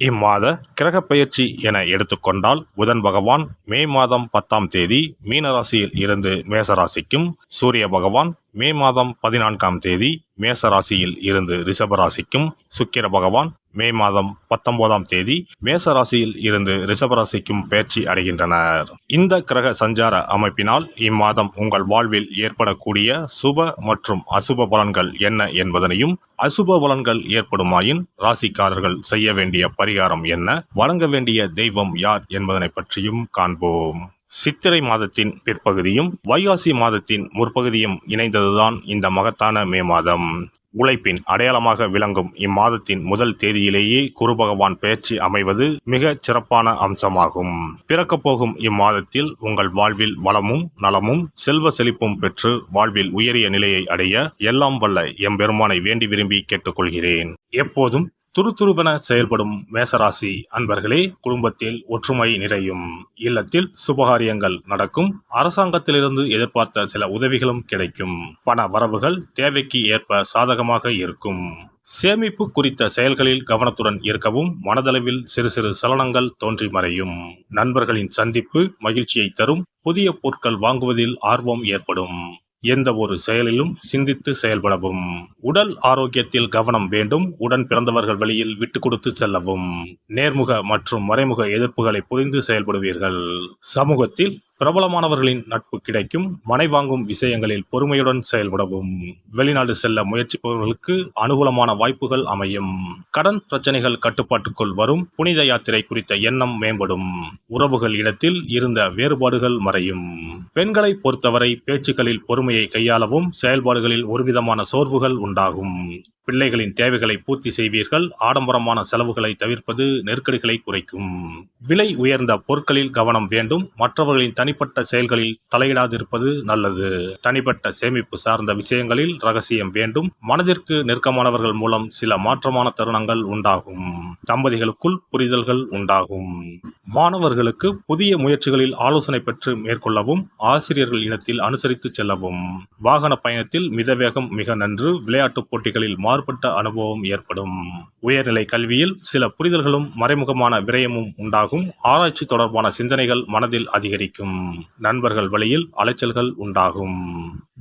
இம்மாத கிரக பயிற்சி என எடுத்துக்கொண்டால் புதன் பகவான் மே மாதம் பத்தாம் தேதி மீனராசியில் இருந்து மேசராசிக்கும் சூரிய பகவான் மே மாதம் பதினான்காம் தேதி மேச ராசியில் இருந்து ரிஷபராசிக்கும் சுக்கிர பகவான் மே மாதம் பத்தொன்பதாம் தேதி மேச ராசியில் இருந்து ரிஷபராசிக்கும் பயிற்சி அடைகின்றனர். இந்த கிரக சஞ்சார அமைப்பினால் இம்மாதம் உங்கள் வாழ்வில் ஏற்படக்கூடிய சுப மற்றும் அசுப பலன்கள் என்ன என்பதனையும் அசுப பலன்கள் ஏற்படுமாயின் ராசிக்காரர்கள் செய்ய வேண்டிய பரிகாரம் என்ன? வழங்க வேண்டிய தெய்வம் யார் என்பதனை பற்றியும் காண்போம். சித்திரை மாதத்தின் பிற்பகுதியும் வைகாசி மாதத்தின் முற்பகுதியும் இணைந்ததுதான் இந்த மகத்தான மே மாதம். உழைப்பின் அடையாளமாக விளங்கும் இம்மாதத்தின் முதல் தேதியிலேயே குரு பகவான் பெயர்ச்சி அமைவது மிக சிறப்பான அம்சமாகும். பிறக்கப் போகும் இம்மாதத்தில் உங்கள் வாழ்வில் வளமும் நலமும் செல்வ செழிப்பும் பெற்று வாழ்வில் உயரிய நிலையை அடைய எல்லாம் வல்ல எம்பெருமானை வேண்டி விரும்பி கேட்டுக்கொள்கிறேன். எப்போதும் துருதுருவென செயல்படும் மேசராசி அன்பர்களே குடும்பத்தில் ஒற்றுமை நிறையும். இல்லத்தில் சுபகாரியங்கள் நடக்கும். அரசாங்கத்திலிருந்து எதிர்பார்த்த சில உதவிகளும் கிடைக்கும். பண வரவுகள் தேவைக்கு ஏற்ப சாதகமாக இருக்கும். சேமிப்பு குறித்த செயல்களில் கவனத்துடன் இருக்கவும் மனதளவில் சிறு சிறு சலனங்கள் தோன்றி மறையும். நண்பர்களின் சந்திப்பு மகிழ்ச்சியை தரும். புதிய பொருட்கள் வாங்குவதில் ஆர்வம் ஏற்படும். எந்த ஒரு செயலிலும் சிந்தித்து செயல்படவும். உடல் ஆரோக்கியத்தில் கவனம் வேண்டும். உடன் பிறந்தவர்கள் வழியில் விட்டு கொடுத்து செல்லவும். நேர்முக மற்றும் மறைமுக எதிர்ப்புகளை புரிந்து செயல்படுவீர்கள். சமூகத்தில் பிரபலமானவர்களின் நட்பு கிடைக்கும். மனை வாங்கும் விஷயங்களில் பொறுமையுடன் செயல்படவும். வெளிநாடு செல்ல முயற்சிப்பவர்களுக்கு அனுகூலமான வாய்ப்புகள் அமையும். கடன் பிரச்சனைகள் கட்டுப்பாட்டுக்குள் வரும். புனித யாத்திரை குறித்த எண்ணம் மேம்படும். உறவுகள் இடத்தில் இருந்த வேறுபாடுகள் மறையும். பெண்களை பொறுத்தவரை பேச்சுக்களில் பொறுமையை கையாளவும் செயல்பாடுகளில் ஒருவிதமான சோர்வுகள் உண்டாகும். பிள்ளைகளின் தேவைகளை பூர்த்தி செய்வீர்கள். ஆடம்பரமான செலவுகளை தவிர்ப்பது நெருக்கடிகளை குறைக்கும். விலை உயர்ந்த பொருட்களில் கவனம் வேண்டும். மற்றவர்களின் தனிப்பட்ட செயல்களில் தலையிடாதிருப்பது நல்லது. தனிப்பட்ட சேமிப்பு சார்ந்த விஷயங்களில் ரகசியம் வேண்டும். மனதிற்கு நெருக்கமானவர்கள் மூலம் சில மாற்றமான தருணங்கள் உண்டாகும். தம்பதிகளுக்குள் புரிதல்கள் உண்டாகும். மாணவர்களுக்கு புதிய முயற்சிகளில் ஆலோசனை பெற்று மேற்கொள்ளவும் ஆசிரியர்கள் இனத்தில் அனுசரித்து செல்லவும். வாகன பயணத்தில் மிதவேகம் மிக நன்று. விளையாட்டுப் போட்டிகளில் மாறுபட்ட அனுபவம் ஏற்படும். உயர்நிலை கல்வியில் சில புரிதல்களும் மறைமுகமான விரயமும் உண்டாகும். ஆராய்ச்சி தொடர்பான சிந்தனைகள் மனதில் அதிகரிக்கும். நண்பர்கள் வழியில் அலைச்சல்கள் உண்டாகும்.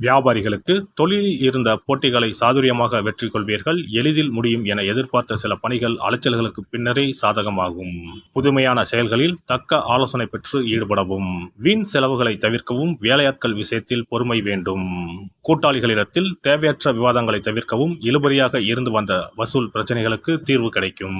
வியாபாரிகளுக்கு தொழிலில் இருந்த போட்டிகளை சாதுரியமாக வெற்றி கொள்வீர்கள். எளிதில் முடியும் என எதிர்பார்த்த சில பணிகள் அலைச்சல்களுக்கு பின்னரே சாதகமாகும். புதுமையான செயல்களில் தக்க ஆலோசனை பெற்று ஈடுபடவும் வீண் செலவுகளை தவிர்க்கவும் வேலையாட்கள் விஷயத்தில் பொறுமை வேண்டும். கூட்டாளிகளிடத்தில் தேவையற்ற விவாதங்களை தவிர்க்கவும் இழுபறியாக இருந்து வந்த வசூல் பிரச்சனைகளுக்கு தீர்வு கிடைக்கும்.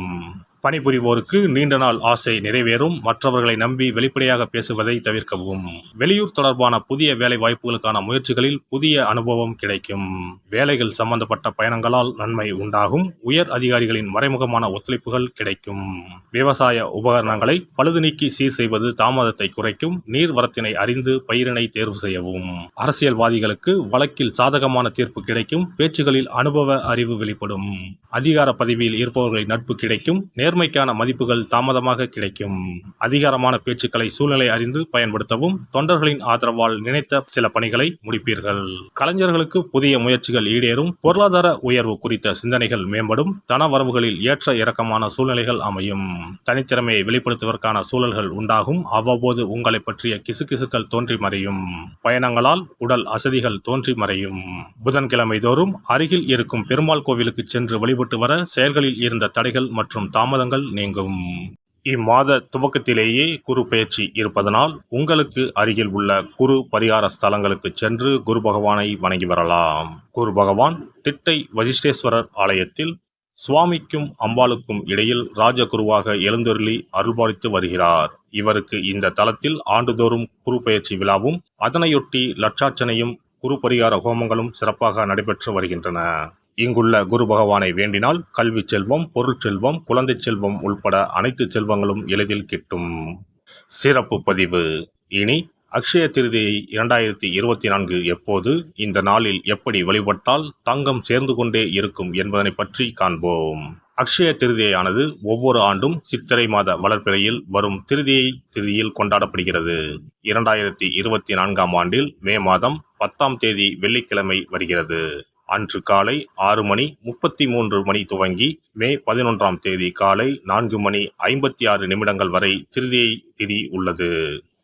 பணிபுரிவோருக்கு நீண்ட நாள் ஆசை நிறைவேறும். மற்றவர்களை நம்பி வெளிப்படையாக பேசுவதை தவிர்க்கவும். வெளியூர் தொடர்பான புதிய வேலை வாய்ப்புகளுக்கான முயற்சிகளில் புதிய அனுபவம் கிடைக்கும். வேலைகள் சம்பந்தப்பட்ட பயணங்களால் நன்மை உண்டாகும். உயர் அதிகாரிகளின் மறைமுகமான ஒத்துழைப்புகள் கிடைக்கும். விவசாய உபகரணங்களை பழுது நீக்கி சீர் செய்வது தாமதத்தை குறைக்கும். நீர்வரத்தினை அறிந்து பயிரினை தேர்வு செய்யவும். அரசியல்வாதிகளுக்கு வழக்கில் சாதகமான தீர்ப்பு கிடைக்கும். பேச்சுகளில் அனுபவ அறிவு வெளிப்படும். அதிகார பதவியில் இருப்பவர்களின் நட்பு கிடைக்கும். நேர்மைக்கான மதிப்புகள் தாமதமாக கிடைக்கும். அதிகாரமான பேச்சுக்களை சூழ்நிலை அறிந்து பயன்படுத்தவும் தொண்டர்களின் ஆதரவால் நினைத்த சில பணிகளை முடிப்பீர்கள். கலைஞர்களுக்கு புதிய முயற்சிகள் ஈடேறும். பொருளாதார உயர்வு குறித்த சிந்தனைகள் மேம்படும். தன வரவுகளில் ஏற்ற இறக்கமான சூழ்நிலைகள் அமையும். தனித்திறமையை வெளிப்படுத்துவதற்கான சூழல்கள் உண்டாகும். அவ்வப்போது உங்களை பற்றிய கிசுகிசுக்கள் தோன்றி மறையும். பயணங்களால் உடல் அசதிகள் தோன்றி மறையும். புதன்கிழமை தோறும் அருகில் இருக்கும் பெருமாள் கோவிலுக்கு சென்று வழிபட்டு வர செயல்களில் இருந்த தடைகள் மற்றும் தாமதங்கள் நீங்கும். இம்மாத துவக்கத்திலேயே குரு பயிற்சி இருப்பதனால் உங்களுக்கு அருகில் உள்ள குரு பரிகார ஸ்தலங்களுக்கு சென்று குரு பகவானை வணங்கி வரலாம். குரு பகவான் திட்டை வசிஷ்டேஸ்வரர் ஆலயத்தில் சுவாமிக்கும் அம்பாளுக்கும் இடையில் ராஜகுருவாக எழுந்தொருளி அருள்பாலித்து வருகிறார். இவருக்கு இந்த தலத்தில் ஆண்டுதோறும் குரு பயிற்சி விழாவும் அதனையொட்டி லட்சார்ச்சனையும் குரு பரிகார ஹோமங்களும் சிறப்பாக நடைபெற்று வருகின்றன. இங்குள்ள குரு பகவானை வேண்டினால் கல்வி செல்வம் பொருள் செல்வம் குழந்தை செல்வம் உள்பட அனைத்து செல்வங்களும் எளிதில் கிட்டும். சிறப்பு பதிவு. இனி அக்ஷய திருதியை இரண்டாயிரத்தி இருபத்தி நான்கு எப்போது இந்த நாளில் எப்படி வழிபட்டால் தங்கம் சேர்ந்து கொண்டே இருக்கும் என்பதனை பற்றி காண்போம். அக்ஷய திருதியானது ஒவ்வொரு ஆண்டும் சித்திரை மாத வளர்ப்பிறையில் வரும் திருதியை திருதியில் கொண்டாடப்படுகிறது. இரண்டாயிரத்தி இருபத்தி நான்காம் ஆண்டில் மே மாதம் பத்தாம் தேதி வெள்ளிக்கிழமை வருகிறது. அன்று காலை ஆறு மணி முப்பத்தி மூன்று மணி துவங்கி மே பதினொன்றாம் தேதி காலை நான்கு மணி ஐம்பத்தி ஆறு நிமிடங்கள் வரை திருதியை திதி உள்ளது.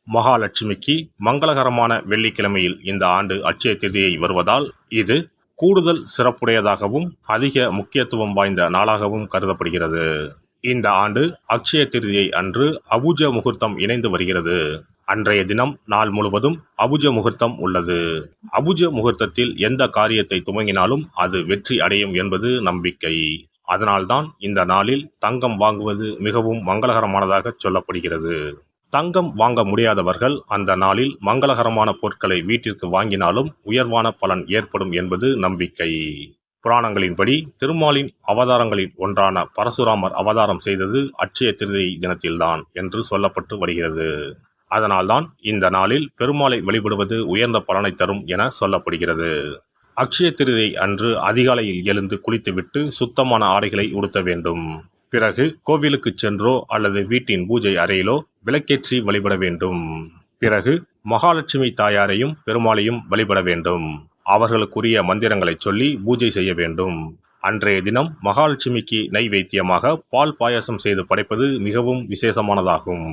மகாலட்சுமிக்கு மங்களகரமான வெள்ளிக்கிழமையில் இந்த ஆண்டு அட்சய திருதியை வருவதால் இது கூடுதல் சிறப்புடையதாகவும் அதிக முக்கியத்துவம் வாய்ந்த நாளாகவும் கருதப்படுகிறது. இந்த ஆண்டு அக்ஷய திருதியை அன்று அபூஜ முகூர்த்தம் இணைந்து வருகிறது. அன்றைய தினம் நாள் முழுவதும் அபுஜ முகூர்த்தம் உள்ளது. அபுஜ முகூர்த்தத்தில் எந்த காரியத்தை துவங்கினாலும் அது வெற்றி அடையும் என்பது நம்பிக்கை. அதனால்தான் இந்த நாளில் தங்கம் வாங்குவது மிகவும் மங்களகரமானதாக சொல்லப்படுகிறது. தங்கம் வாங்க முடியாதவர்கள் அந்த நாளில் மங்களகரமான பொருட்களை வீட்டிற்கு வாங்கினாலும் உயர்வான பலன் ஏற்படும் என்பது நம்பிக்கை. புராணங்களின்படி திருமாலின் அவதாரங்களில் ஒன்றான பரசுராமர் அவதாரம் செய்தது அட்சய திருதை தினத்தில்தான் என்று சொல்லப்பட்டு வருகிறது. அதனால்தான் இந்த நாளில் பெருமாளை வழிபடுவது உயர்ந்த பலனை தரும் என சொல்லப்படுகிறது. அக்ஷய திருதை அன்று அதிகாலையில் எழுந்து குளித்துவிட்டு சுத்தமான ஆடைகளை உடுத்த வேண்டும். பிறகு கோவிலுக்கு சென்றோ அல்லது வீட்டின் பூஜை அறையிலோ விளக்கேற்றி வழிபட வேண்டும். பிறகு மகாலட்சுமி தாயாரையும் பெருமாளையும் வழிபட வேண்டும். அவர்களுக்குரிய மந்திரங்களை சொல்லி பூஜை செய்ய வேண்டும். அன்றைய தினம் மகாலட்சுமிக்கு நைவேத்தியமாக பால் பாயாசம் செய்து படைப்பது மிகவும் விசேஷமானதாகும்.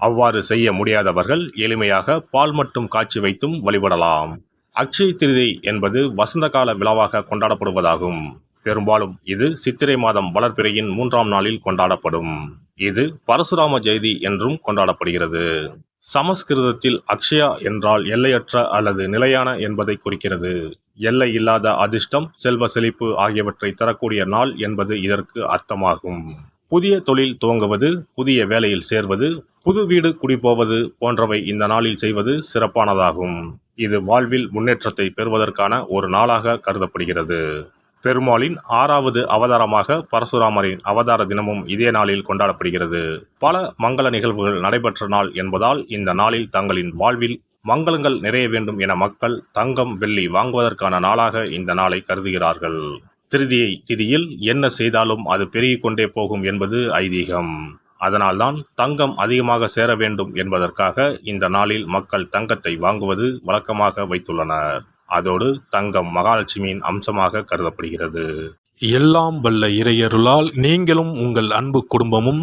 அவ்வாறு செய்ய முடியாதவர்கள் எளிமையாக பால் மட்டும் காய்ச்சி வைத்தும் வழிபடலாம். அக்ஷய திருதி என்பது வசந்த கால விழாவாக கொண்டாடப்படுவதாகும். பெரும்பாலும் இது சித்திரை மாதம் வளர்பிறையின் மூன்றாம் நாளில் கொண்டாடப்படும். இது பரசுராம ஜெயதி என்றும் கொண்டாடப்படுகிறது. சமஸ்கிருதத்தில் அக்ஷயா என்றால் எல்லையற்ற அல்லது நிலையான என்பதை குறிக்கிறது. எல்லை இல்லாத அதிர்ஷ்டம் செல்வ செழிப்பு ஆகியவற்றை தரக்கூடிய நாள் என்பது இதற்கு அர்த்தமாகும். புதிய தொழில் துவங்குவது புதிய வேலையில் சேர்வது புது வீடு குடிபோவது போன்றவை இந்த நாளில் செய்வது சிறப்பானதாகும். இது வாழ்வில் முன்னேற்றத்தை பெறுவதற்கான ஒரு நாளாக கருதப்படுகிறது. பெருமாளின் ஆறாவது அவதாரமாக பரசுராமரின் அவதார தினமும் இதே நாளில் கொண்டாடப்படுகிறது. பல மங்கள நிகழ்வுகள் நடைபெற்ற நாள் என்பதால் இந்த நாளில் தங்களின் வாழ்வில் மங்களங்கள் நிறைய வேண்டும் என மக்கள் தங்கம் வெள்ளி வாங்குவதற்கான நாளாக இந்த நாளை கருதுகிறார்கள். திருதியை திதியில் என்ன செய்தாலும் அது பெருகிக் கொண்டே போகும் என்பது ஐதீகம். அதனால்தான் தங்கம் அதிகமாக சேர வேண்டும் என்பதற்காக இந்த நாளில் மக்கள் தங்கத்தை வாங்குவது வழக்கமாக வைத்துள்ளனர். அதோடு தங்கம் மகாலட்சுமியின் அம்சமாக கருதப்படுகிறது. எல்லாம் வல்ல இறையருளால் நீங்களும் உங்கள் அன்பு குடும்பமும்